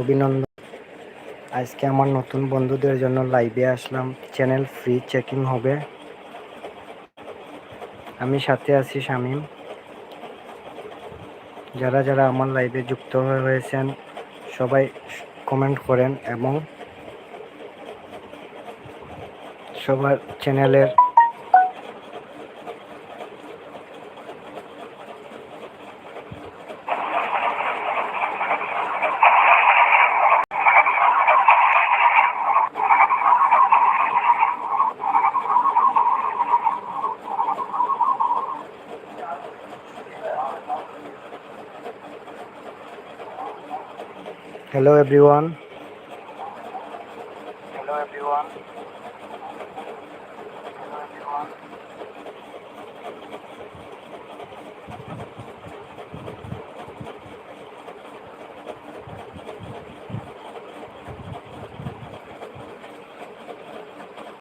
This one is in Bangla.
অভিনন্দন। আজকে আমার নতুন বন্ধুদের জন্য লাইভে আসলাম। চ্যানেল ফ্রি চেকিং হবে। আমি সাথে আছি শামীম। যারা যারা আমার লাইভে যুক্ত হয়ে হয়েছেন সবাই কমেন্ট করেন এবং সবার চ্যানেলের Hello everyone. Hello everyone. Hello everyone.